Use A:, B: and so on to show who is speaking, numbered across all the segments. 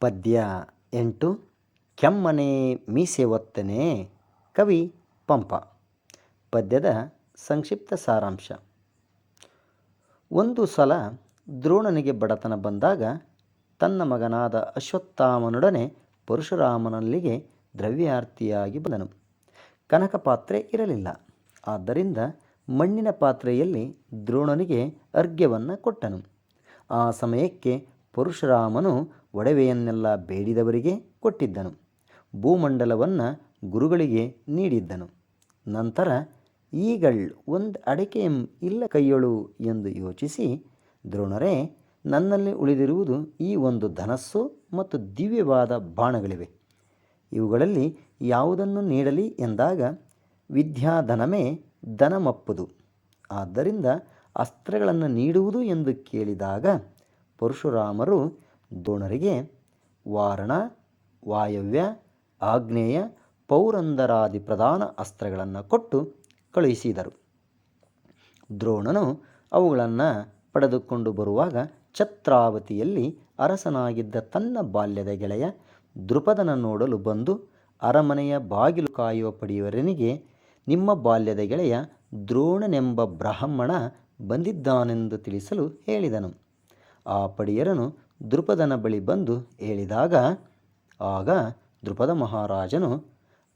A: ಪದ್ಯ ಎಂಟು, ಕೆಮ್ಮನೆ ಮೀಸೆ ಒತ್ತನೆ, ಕವಿ ಪಂಪ. ಪದ್ಯದ ಸಂಕ್ಷಿಪ್ತ ಸಾರಾಂಶ. ಒಂದು ಸಲ ದ್ರೋಣನಿಗೆ ಬಡತನ ಬಂದಾಗ ತನ್ನ ಮಗನಾದ ಅಶ್ವತ್ಥಾಮನೊಡನೆ ಪರಶುರಾಮನಲ್ಲಿಗೆ ದ್ರವ್ಯಾರ್ಥಿಯಾಗಿ ಬಂದನು. ಕನಕ ಪಾತ್ರೆ ಇರಲಿಲ್ಲ. ಆದ್ದರಿಂದ ಮಣ್ಣಿನ ಪಾತ್ರೆಯಲ್ಲಿ ದ್ರೋಣನಿಗೆ ಅರ್ಘ್ಯವನ್ನು ಕೊಟ್ಟನು. ಆ ಸಮಯಕ್ಕೆ ಪರಶುರಾಮನು ಒಡವೆಯನ್ನೆಲ್ಲ ಬೇಡಿದವರಿಗೆ ಕೊಟ್ಟಿದ್ದನು. ಭೂಮಂಡಲವನ್ನು ಗುರುಗಳಿಗೆ ನೀಡಿದ್ದನು. ನಂತರ, ಈಗಳ್ ಒಂದು ಅಡಕೆ ಇಲ್ಲ ಕೈಯೊಳು ಎಂದು ಯೋಚಿಸಿ, ದ್ರೋಣರೇ, ನನ್ನಲ್ಲಿ ಉಳಿದಿರುವುದು ಈ ಒಂದು ಧನಸ್ಸು ಮತ್ತು ದಿವ್ಯವಾದ ಬಾಣಗಳಿವೆ. ಇವುಗಳಲ್ಲಿ ಯಾವುದನ್ನು ನೀಡಲಿ ಎಂದಾಗ, ವಿದ್ಯಾಧನಮೇ ಧನಮಪ್ಪುದು. ಆದ್ದರಿಂದ ಅಸ್ತ್ರಗಳನ್ನು ನೀಡುವುದು ಎಂದು ಕೇಳಿದಾಗ, ಪರಶುರಾಮರು ದ್ರೋಣರಿಗೆ ವಾರಣ, ವಾಯವ್ಯ, ಆಗ್ನೇಯ, ಪೌರಂದರಾದಿ ಪ್ರಧಾನ ಅಸ್ತ್ರಗಳನ್ನು ಕೊಟ್ಟು ಕಳುಹಿಸಿದರು. ದ್ರೋಣನು ಅವುಗಳನ್ನು ಪಡೆದುಕೊಂಡು ಬರುವಾಗ ಛತ್ರಾವತಿಯಲ್ಲಿ ಅರಸನಾಗಿದ್ದ ತನ್ನ ಬಾಲ್ಯದ ಗೆಳೆಯ ದೃಪದನ ನೋಡಲು ಬಂದು ಅರಮನೆಯ ಬಾಗಿಲು ಕಾಯುವ ಪಡೆಯವರನಿಗೆ ನಿಮ್ಮ ಬಾಲ್ಯದ ಗೆಳೆಯ ದ್ರೋಣನೆಂಬ ಬ್ರಾಹ್ಮಣ ಬಂದಿದ್ದಾನೆಂದು ತಿಳಿಸಲು ಹೇಳಿದನು. ಆ ಪಡಿಯರನು ದೃಪದನ ಬಳಿ ಬಂದು ಹೇಳಿದಾಗ, ಆಗ ದೃಪದ ಮಹಾರಾಜನು,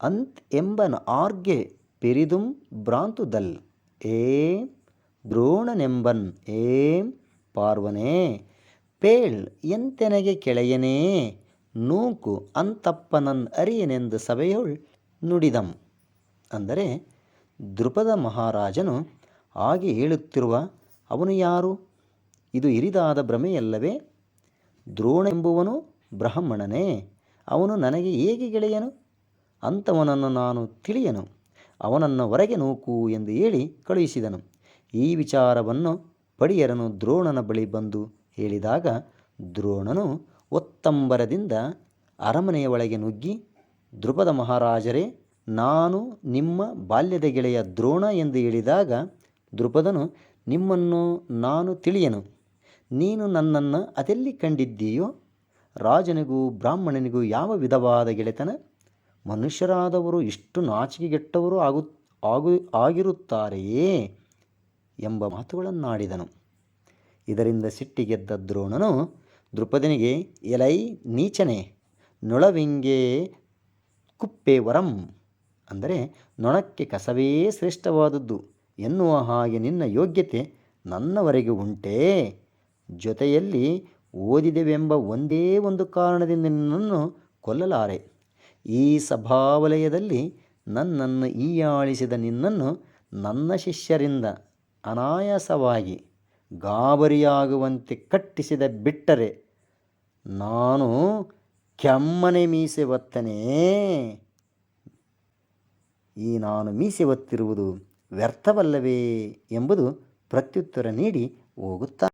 A: ಅಂತ್ ಎಂಬನ ಆರ್ಗೆ ಪೆರಿದುಂ ಭ್ರಾಂತುದಲ್, ಏಂ ದ್ರೋಣನೆಂಬನ್ ಏಂ ಪಾರ್ವನೇ, ಪೇಳ್ ಎಂತೆನಗೆ ಕೆಳೆಯನೇ, ನೂಕು ಅಂತಪ್ಪನನ್ ಅರಿಯನೆಂದು ಸಭೆಯೊಳ್ ನುಡಿದಂ. ಅಂದರೆ ದೃಪದ ಮಹಾರಾಜನು ಹಾಗೆ ಹೇಳುತ್ತಿರುವ, ಅವನು ಯಾರು? ಇದು ಇರಿದಾದ ಭ್ರಮೆಯಲ್ಲವೇ? ದ್ರೋಣೆಂಬುವನು ಬ್ರಾಹ್ಮಣನೇ. ಅವನು ನನಗೆ ಹೇಗೆ ಗೆಳೆಯನು? ಅಂಥವನನ್ನು ನಾನು ತಿಳಿಯನು. ಅವನನ್ನು ಹೊರಗೆ ನೂಕು ಎಂದು ಹೇಳಿ ಕಳುಹಿಸಿದನು. ಈ ವಿಚಾರವನ್ನು ಪಡಿಯರನು ದ್ರೋಣನ ಬಳಿ ಬಂದು ಹೇಳಿದಾಗ ದ್ರೋಣನು ಒತ್ತಂಬರದಿಂದ ಅರಮನೆಯ ಒಳಗೆ ನುಗ್ಗಿ ದೃಪದ ಮಹಾರಾಜರೇ, ನಾನು ನಿಮ್ಮ ಬಾಲ್ಯದ ಗೆಳೆಯ ದ್ರೋಣ ಎಂದು ಹೇಳಿದಾಗ ದೃಪದನು ನಿಮ್ಮನ್ನು ನಾನು ತಿಳಿಯನು. ನೀನು ನನ್ನನ್ನು ಅದೆಲ್ಲಿ ಕಂಡಿದ್ದೀಯೋ? ರಾಜನಿಗೂ ಬ್ರಾಹ್ಮಣನಿಗೂ ಯಾವ ವಿಧವಾದ ಗೆಳೆತನ? ಮನುಷ್ಯರಾದವರು ಇಷ್ಟು ನಾಚಿಕೆಗೆಟ್ಟವರು ಆಗು ಆಗು, ಆಗಿರುತ್ತಾರೆಯೇ? ಎಂಬ ಮಾತುಗಳನ್ನಾಡಿದನು. ಇದರಿಂದ ಸಿಟ್ಟಿಗೆದ್ದ ದ್ರೋಣನು ದೃಪದನಿಗೆ ಎಲೈ ನೀಚನೆ, ನೊಳವಿಂಗೆ ಕುಪ್ಪೆ ವರಂ ಅಂದರೆ, ನೊಣಕ್ಕೆ ಕಸವೇ ಶ್ರೇಷ್ಠವಾದದ್ದು, ಎನ್ನುವ ಹಾಗೆ ನಿನ್ನ ಯೋಗ್ಯತೆ ನನ್ನವರೆಗೆ ಉಂಟೇ. ಜೊತೆಯಲ್ಲಿ ಓದಿದೆವೆಂಬ ಒಂದೇ ಒಂದು ಕಾರಣದಿಂದ ನಿನ್ನನ್ನು ಕೊಲ್ಲಲಾರೆ. ಈ ಸಭಾವಲಯದಲ್ಲಿ ನನ್ನನ್ನು ಈಯಾಳಿಸಿದ ನಿನ್ನನ್ನು ನನ್ನ ಶಿಷ್ಯರಿಂದ ಅನಾಯಾಸವಾಗಿ ಗಾಬರಿಯಾಗುವಂತೆ ಕಟ್ಟಿಸಿದ ಬಿಟ್ಟರೆ ನಾನು ಕೆಮ್ಮನೆ ಮೀಸೆ ಒತ್ತನೇ. ಈ ನಾನು ಮೀಸೆ ಒತ್ತಿರುವುದು ವ್ಯರ್ಥವಲ್ಲವೇ ಎಂಬುದು ಪ್ರತ್ಯುತ್ತರ ನೀಡಿ ಹೋಗುತ್ತಾ